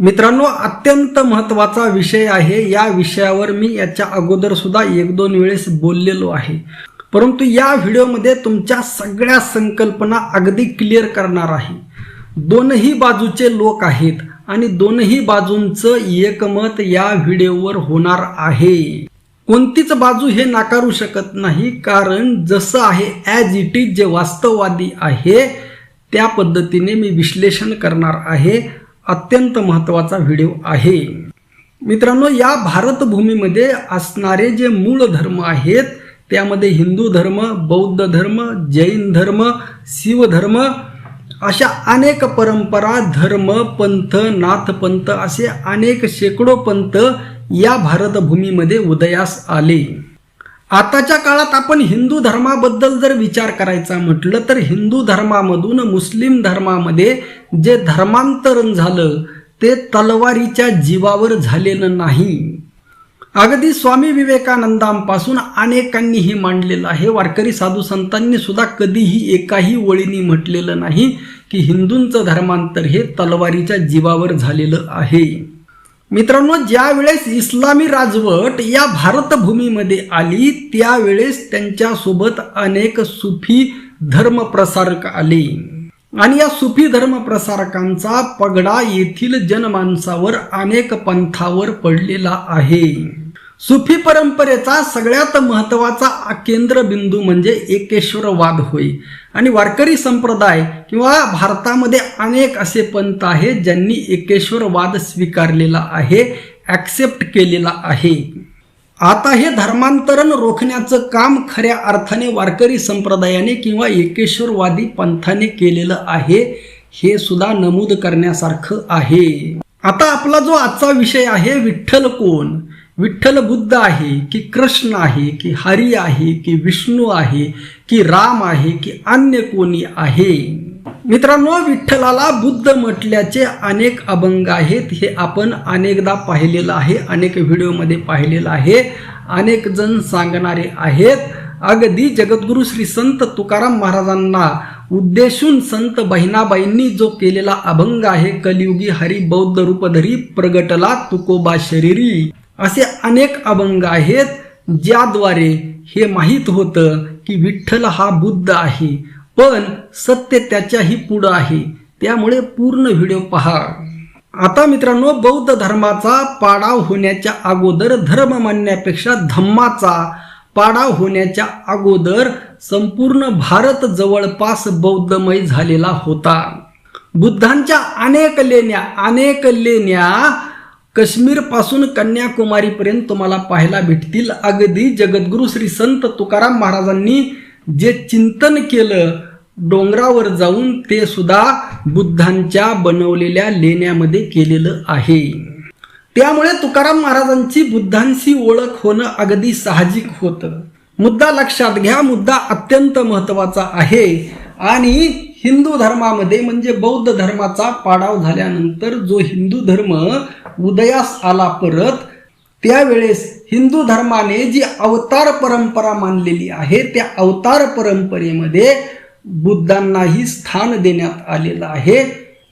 मित्रांनो अत्यंत महत्त्वाचा विषय आहे. या विषयावर मी याच्या अगोदर सुद्धा एक दोन वेळेस बोललेलो आहे. परंतु या व्हिडिओमध्ये तुमच्या सगळ्या संकल्पना अगदी क्लिअर करणार आहे. दोनही बाजूचे लोक आहेत आणि दोनही बाजूंचं एकमत या व्हिडिओवर होणार आहे. कोणतीच बाजू हे नाकारू शकत नाही कारण जसं आहे ॲज इट इज जे वास्तववादी आहे त्या पद्धतीने मी विश्लेषण करणार आहे. अत्यंत महत्त्वाचा व्हिडिओ आहे. मित्रांनो या भारतभूमीमध्ये असणारे जे मूळ धर्म आहेत त्यामध्ये हिंदू धर्म बौद्ध धर्म जैन धर्म शिवधर्म अशा अनेक परंपरा धर्म पंथ नाथपंथ असे अनेक शेकडो पंथ या भारतभूमीमध्ये उदयास आले. आताच्या काळात आपण हिंदू धर्माबद्दल जर विचार करायचा म्हटलं तर हिंदू धर्मामधून मुस्लिम धर्मामध्ये जे धर्मांतरण झालं ते तलवारीच्या जीवावर झालेलं नाही. अगदी स्वामी विवेकानंदांपासून अनेकांनीही मांडलेलं आहे. वारकरी साधू संतांनी सुद्धा कधीही एकाही ओळीनी म्हटलेलं नाही की हिंदूंचं धर्मांतर हे तलवारीच्या जीवावर झालेलं आहे. मित्रांनो ज्यावेळेस इस्लामी राजवट या भारतभूमीमध्ये आली त्यावेळेस त्यांच्यासोबत अनेक सुफी धर्मप्रसारक आले. आणि या सुफी धर्मप्रसारकांचा पगडा येथील जनमानसावर अनेक पंथावर पडलेला आहे. सुफी परंपरेचा सगळ्यात महत्त्वाचा केंद्रबिंदू म्हणजे एकेश्वरवाद होय. आणि वारकरी संप्रदाय किंवा भारतामध्ये अनेक असे पंथ आहेत ज्यांनी एकेश्वरवाद स्वीकारलेला आहे ॲक्सेप्ट केलेला आहे. आता हे धर्मांतरण रोखण्याचं काम खऱ्या अर्थाने वारकरी संप्रदायाने किंवा एकेश्वरवादी पंथाने केलेलं आहे हे सुद्धा नमूद करण्यासारखं आहे. आता आपला जो आजचा विषय आहे विठ्ठल कोण? विठ्ठल बुद्ध आहे की कृष्ण आहे की हरी आहे की विष्णू आहे की राम आहे की अन्य कोणी आहे? मित्रांनो विठ्ठलाला बुद्ध म्हटल्याचे अनेक अभंग आहेत. हे आपण अनेकदा पाहिलेलं आहे अनेक व्हिडिओमध्ये पाहिलेलं आहे. अनेक जण सांगणारे आहेत. अगदी जगद्गुरु श्री संत तुकाराम महाराजांना उद्देशून संत बहिणाबाईंनी जो केलेला अभंग आहे कलियुगी हरी बौद्ध रूपधरी प्रगटला तुकोबा शरीरी. असे अनेक अभंग आहेत ज्याद्वारे हे माहीत होतं की विठ्ठल हा बुद्ध आहे पण सत्य त्याच्याही पुढं आहे. त्यामुळे पूर्ण व्हिडिओ पहा. आता मित्रांनो बौद्ध धर्माचा पाडाव होण्याच्या अगोदर धर्म मानण्यापेक्षा धम्माचा पाडाव होण्याच्या अगोदर संपूर्ण भारत जवळपास बौद्धमय झालेला होता. बुद्धांच्या अनेक लेण्या अनेक लेण्या काश्मीरपासून कन्याकुमारीपर्यंत तुम्हाला पाहायला भेटतील. अगदी जगद्गुरु श्री संत तुकाराम महाराजांनी जे चिंतन केलं डोंगरावर जाऊन ते सुद्धा बुद्धांच्या बनवलेल्या लेण्यामध्ये केलेलं आहे. त्यामुळे तुकाराम महाराजांची बुद्धांशी ओळख होणं अगदी साहजिक होतं. मुद्दा लक्षात घ्या मुद्दा अत्यंत महत्त्वाचा आहे. आणि हिंदू धर्मामध्ये म्हणजे बौद्ध धर्माचा पाडाव झाल्यानंतर जो हिंदू धर्म उदयास आला परत त्यावेळेस हिंदू धर्माने जी अवतार परंपरा मानलेली आहे त्या अवतार परंपरेमध्ये बुद्धांनाही स्थान देण्यात आलेलं आहे.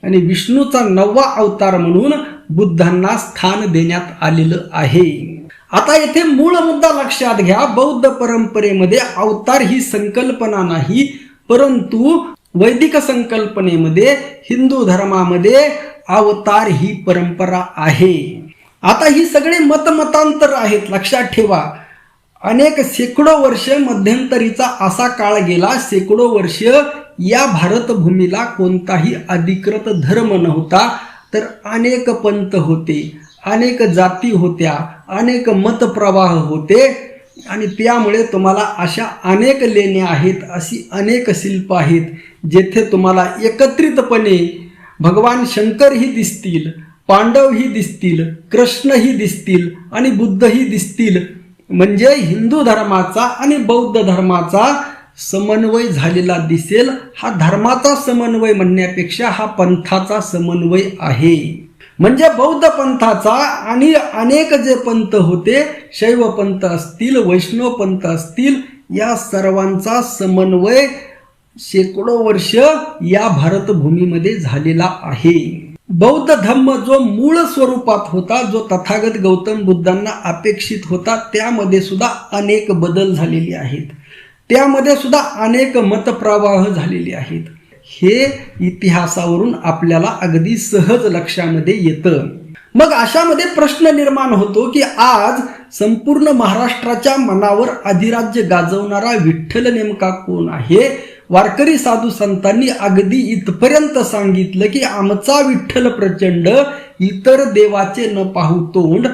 आणि विष्णूचा नववा अवतार म्हणून बुद्धांना स्थान देण्यात आलेलं आहे. आता येथे मूळ मुद्दा लक्षात घ्या. बौद्ध परंपरेमध्ये अवतार ही संकल्पना नाही परंतु वैदिक संकल्पनेमध्ये हिंदू धर्मामध्ये अवतार ही परंपरा आहे. आता ही सगळे मतमतांतर आहेत लक्षात ठेवा. अनेक शेकडो वर्ष मध्यंतरीचा असा काळ गेला शेकडो वर्ष या भारतभूमीला कोणताही अधिकृत धर्म नव्हता तर अनेक पंथ होते अनेक जाती होत्या अनेक मतप्रवाह होते. आणि त्यामुळे तुम्हाला अशा अनेक लेण्या आहेत अशी अनेक शिल्प आहेत जेथे तुम्हाला एकत्रितपणे भगवान शंकरही दिसतील पांडवही दिसतील कृष्णही दिसतील आणि बुद्धही दिसतील. म्हणजे हिंदू धर्माचा आणि बौद्ध धर्माचा समन्वय झालेला दिसेल. हा धर्माचा समन्वय म्हणण्यापेक्षा हा पंथाचा समन्वय आहे. म्हणजे बौद्ध पंथाचा आणि अनेक जे पंथ होते शैव पंथ असतील वैष्णव पंथ असतील या सर्वांचा समन्वय शेकडो वर्ष या भारतभूमीमध्ये झालेला आहे. बौद्ध धम्म जो मूळ स्वरूपात होता जो तथागत गौतम बुद्धांना अपेक्षित होता त्यामध्ये सुद्धा अनेक बदल झालेले आहेत. त्यामध्ये सुद्धा अनेक मतप्रवाह झालेले आहेत. हे इतिहासावरून आपल्याला अगदी सहज लक्षामध्ये येतं. मग अशामध्ये प्रश्न निर्माण होतो की आज संपूर्ण महाराष्ट्राच्या मनावर अधिराज्य गाजवणारा विठ्ठल नेमका कोण आहे? वारकरी साधू संतांनी अगदी इथपर्यंत सांगितलं की आमचा विठ्ठल प्रचंड इतर देवाचे न पाहू तोंड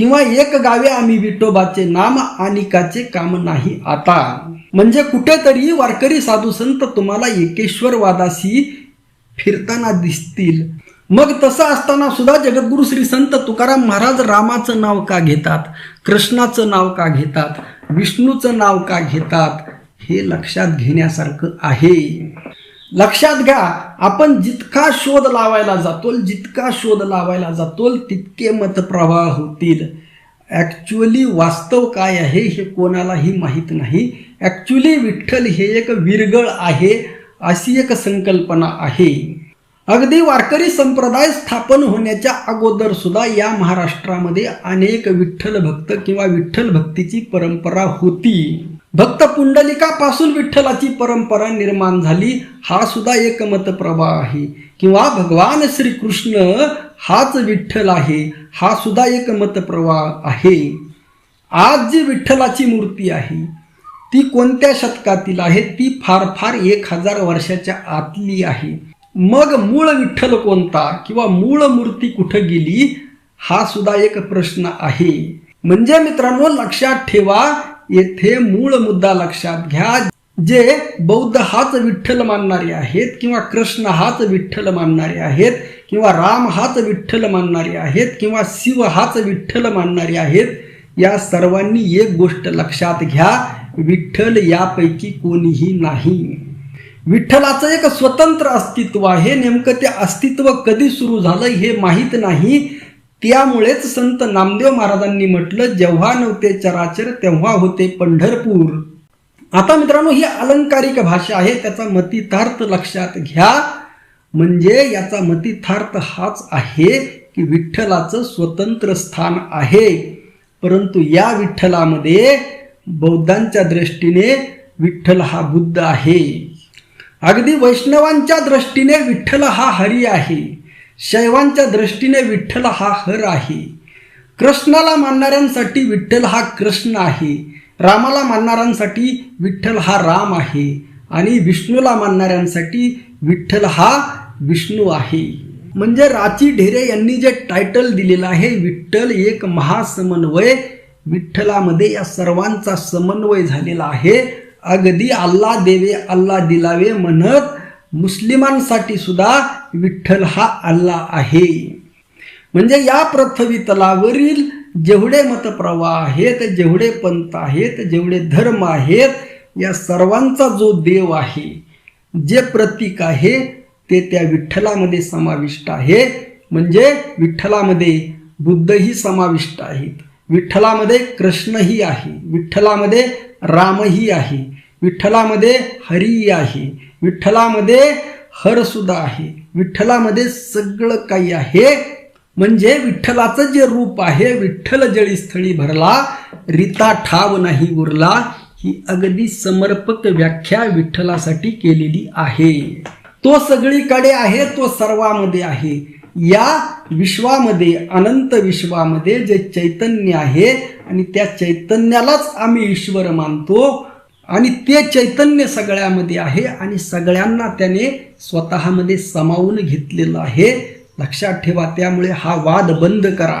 किंवा एक गावे आम्ही विठोबाचे नाम आनिकाचे काम नाही आता. म्हणजे कुठेतरी वारकरी साधू संत तुम्हाला एकेश्वरवादाशी फिरताना दिसतील. मग तसं असताना सुद्धा जगद्गुरु श्री संत तुकाराम महाराज रामाचं नाव का घेतात? कृष्णाचं नाव का घेतात? विष्णूचं नाव का घेतात? हे लक्षात घेण्यासारखं आहे. लक्षात घ्या आपण जितका शोध लावायला जातो जितका शोध लावायला जातो तितके मतप्रवाह होतील. ॲक्च्युअली वास्तव काय आहे हे कोणालाही माहीत नाही. ॲक्च्युली विठ्ठल हे एक विरगळ आहे अशी एक संकल्पना आहे. अगदी वारकरी संप्रदाय स्थापन होण्याच्या अगोदर सुद्धा या महाराष्ट्रामध्ये अनेक विठ्ठल भक्त किंवा विठ्ठल भक्तीची परंपरा होती. भक्त पुंडलिकापासून विठ्ठलाची परंपरा निर्माण झाली हा सुद्धा एक मतप्रवाह आहे. किंवा भगवान श्रीकृष्ण हाच विठ्ठल आहे हा सुद्धा एक मतप्रवाह आहे. आज जी विठ्ठलाची मूर्ती आहे ती कोणत्या शतकातील आहे? ती फार फार एक हजार वर्षाच्या आतली आहे. मग मूळ विठ्ठल कोणता किंवा मूळ मूर्ती कुठं गेली? हा सुद्धा एक प्रश्न आहे. म्हणजे मित्रांनो लक्षात ठेवा येथे मूळ मुद्दा लक्षात घ्या. जे बौद्ध हाच विठ्ठल मानणारे आहेत किंवा कृष्ण हाच विठ्ठल मानणारे आहेत किंवा राम हाच विठ्ठल मानणारे आहेत किंवा शिव हाच विठ्ठल मानणारे आहेत या सर्वांनी एक गोष्ट लक्षात घ्या विठ्ठल यापैकी कोणीही नाही. विठ्ठलाचं एक स्वतंत्र अस्तित्व आहे. नेमकं ते अस्तित्व कधी सुरू झालं हे माहीत नाही. त्यामुळेच संत नामदेव महाराजांनी म्हटलं जेव्हा नव्हते चराचर तेव्हा होते पंढरपूर. आता मित्रांनो ही अलंकारिक भाषा आहे त्याचा मतितार्थ लक्षात घ्या. म्हणजे याचा मतितार्थ हाच आहे की विठ्ठलाचं स्वतंत्र स्थान आहे. परंतु या विठ्ठलामध्ये बौद्धांच्या दृष्टीने विठ्ठल हा बुद्ध आहे. अगदी वैष्णवांच्या दृष्टीने विठ्ठल हा हरी आहे. शैवांच्या दृष्टीने विठ्ठल हा हर आहे. कृष्णाला मानणाऱ्यांसाठी विठ्ठल हा कृष्ण आहे. रामाला मानणाऱ्यांसाठी विठ्ठल हा राम आहे. आणि विष्णूला मानणाऱ्यांसाठी विठ्ठल हा विष्णू आहे. म्हणजे राची ढेरे यांनी जे टायटल दिलेलं आहे विठ्ठल एक महासमन्वय विठ्ठलामध्ये या सर्वांचा समन्वय झालेला आहे. अगदी अल्ला देवे अल्ला दिलावे म्हणत मुस्लिमांसाठी सुद्धा विठ्ठल हा अल्ला आहे. म्हणजे या पृथ्वी तलावरील जेवढे मतप्रवाह आहेत जेवढे पंथ आहेत जेवढे धर्म आहेत या सर्वांचा जो देव आहे जे प्रतीक आहे ते त्या विठ्ठलामध्ये समाविष्ट आहे. म्हणजे विठ्ठलामध्ये बुद्धही समाविष्ट आहेत विठ्ठलामध्ये कृष्णही आहे. विठ्ठलामध्ये रामही आहे. विठ्ठलामध्ये हरी आहे. विठ्ठलामध्ये हरसुद्धा आहे. विठ्ठलामध्ये सगळं काही आहे. म्हणजे विठ्ठलाचं जे रूप आहे विठ्ठल जळीस्थळी भरला रीता ठाव नाही उरला ही अगदी समर्पक व्याख्या विठ्ठलासाठी केलेली आहे. तो सगळीकडे आहे तो सर्वामध्ये आहे. या विश्वामध्ये अनंत विश्वामध्ये जे चैतन्य आहे आणि त्या चैतन्यालाच आम्ही ईश्वर मानतो आणि ते चैतन्य सगळ्यामध्ये आहे आणि सगळ्यांना त्याने स्वतःमध्ये समावून घेतलेलं आहे. लक्षात ठेवा त्यामुळे हा वाद बंद करा.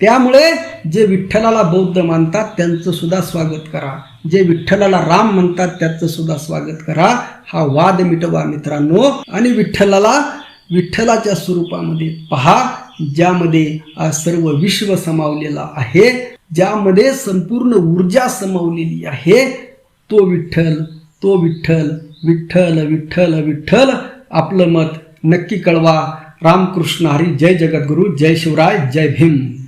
त्यामुळे जे विठ्ठलाला बौद्ध मानतात त्यांचं सुद्धा स्वागत करा. जे विठ्ठलाला राम म्हणतात त्याचं सुद्धा स्वागत करा. हा वाद मिटवा मित्रांनो. आणि विठ्ठलाला विठ्ठलाच्या स्वरूपामध्ये पहा ज्यामध्ये सर्व विश्व समावलेला आहे ज्यामध्ये संपूर्ण ऊर्जा समावलेली आहे. तो विठ्ठल तो विठ्ठल विठ्ठल विठ्ठल विठ्ठल. आपलं मत नक्की कळवा. रामकृष्ण हरी. जय जगद्गुरु. जय शिवराय. जय भीम.